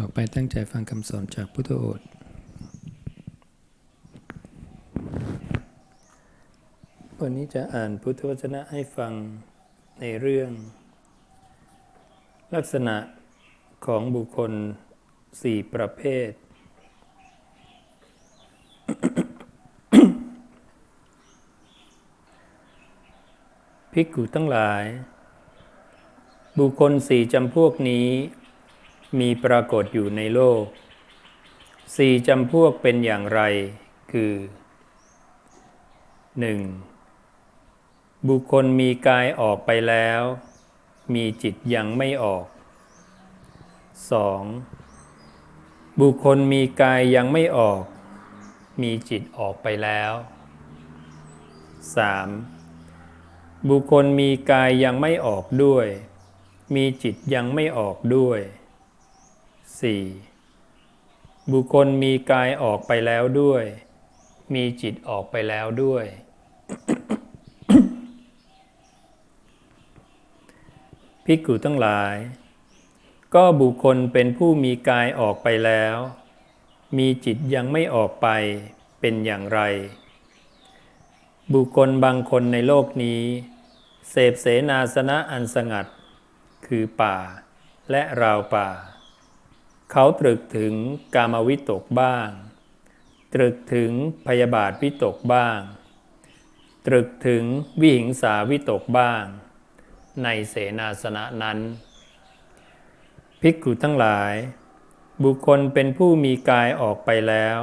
ต่อไปตั้งใจฟังคำสอนจากพุทธโอษฐ์วันนี้จะอ่านพุทธวจนะให้ฟังในเรื่อง ลักษณะของบุคคลสี่ประเภท ภิกขุทั้งหลาย บุคคลสี่จำพวกนี้ มีปรากฏอยู่ในโลกสี่จำพวกเป็นอย่างไร คือ 1. บุคคลมีกายออกไปแล้ว มีจิตยังไม่ออก 2. บุคคลมีกายยังไม่ออก มีจิตออกไปแล้ว 3. บุคคลมีกายยังไม่ออกด้วย มีจิตยังไม่ออกด้วย 4. บุคคลมีกายออกไปแล้วด้วย มีจิตออกไปแล้วด้วย ภิกขุทั้งหลาย ก็บุคคลเป็นผู้มีกายออกไปแล้ว มีจิตยังไม่ออกไปเป็นอย่างไร บุคคลบางคนในโลกนี้ เสพเสนาสนะอันสงัด คือป่าและราวป่า เขาตรึกถึงกามวิตกบ้าง ตรึกถึงพยาบาทวิตกบ้าง ตรึกถึงวิหิงสาวิตกบ้าง ในเสนาสนะนั้น ภิกขุทั้งหลาย บุคคลเป็นผู้มีกายออกไปแล้ว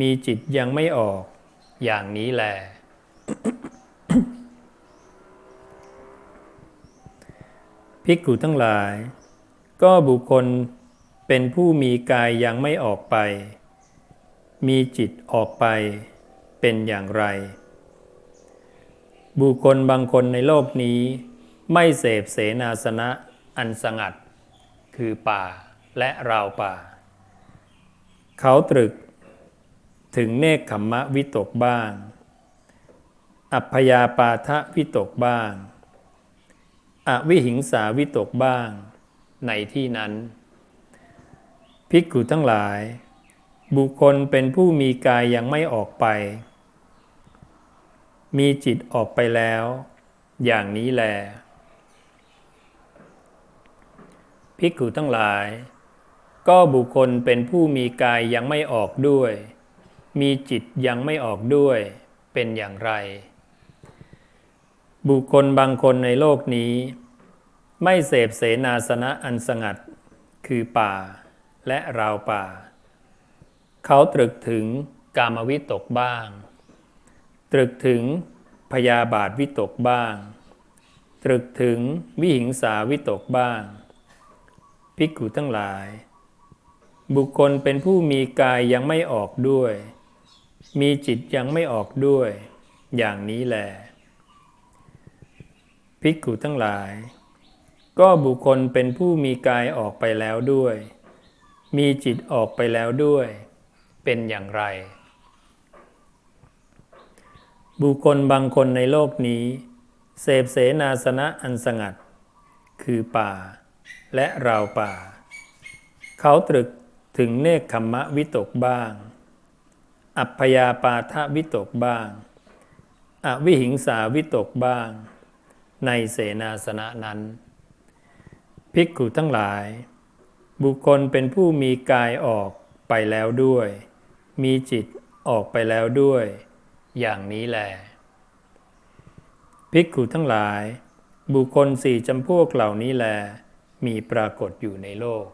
มีจิตยังไม่ออกอย่างนี้แหละภิกขุทั้งหลาย ก็บุคคล เป็นผู้มีกายยังไม่ออกไป มีจิตออกไปเป็นอย่างไร บุคคลบางคนในโลกนี้ไม่เสพเสนาสนะอันสงัด คือป่าและราวป่า เขาตรึกถึงเนคขมมะวิตกบ้าง อัพยาปาทะวิตกบ้าง อวิหิงสาวิตกบ้าง ในที่นั้น ภิกขุทั้งหลาย บุคคลเป็นผู้มีกายยังไม่ออกไป มีจิตออกไปแล้ว อย่างนี้แล ภิกขุทั้งหลาย ก็บุคคลเป็นผู้มีกายยังไม่ออกด้วย มีจิตยังไม่ออกด้วย เป็นอย่างไร บุคคลบางคนในโลกนี้ ไม่เสพเสนาสนะอันสงัดคือป่า และราวป่า เขาตรึกถึงกามวิตกบ้าง ตรึกถึงพยาบาทวิตกบ้าง ตรึกถึงวิหิงสาวิตกบ้าง ภิกขุทั้งหลาย บุคคลเป็นผู้มีกายยังไม่ออกด้วย มีจิตยังไม่ออกด้วย อย่างนี้แหละภิกขุทั้งหลาย ก็บุคคลเป็นผู้มีกายออกไปแล้วด้วย มีจิตออกไปแล้วด้วย เป็นอย่างไร บุคคลบางคนในโลกนี้ เสพเสนาสนะอันสงัด คือป่า และราวป่า เขาตรึกถึงเนคขมมะวิตกบ้าง อัพยาปาทะวิตกบ้าง อวิหิงสาวิตกบ้าง ในเสนาสนะนั้น ภิกขุทั้งหลาย บุคคลเป็นผู้มีกายออกไปแล้วด้วย มีจิตออกไปแล้วด้วย อย่างนี้แหละภิกขุทั้งหลาย บุคคลสี่จำพวกเหล่านี้แล มีปรากฏอยู่ในโลก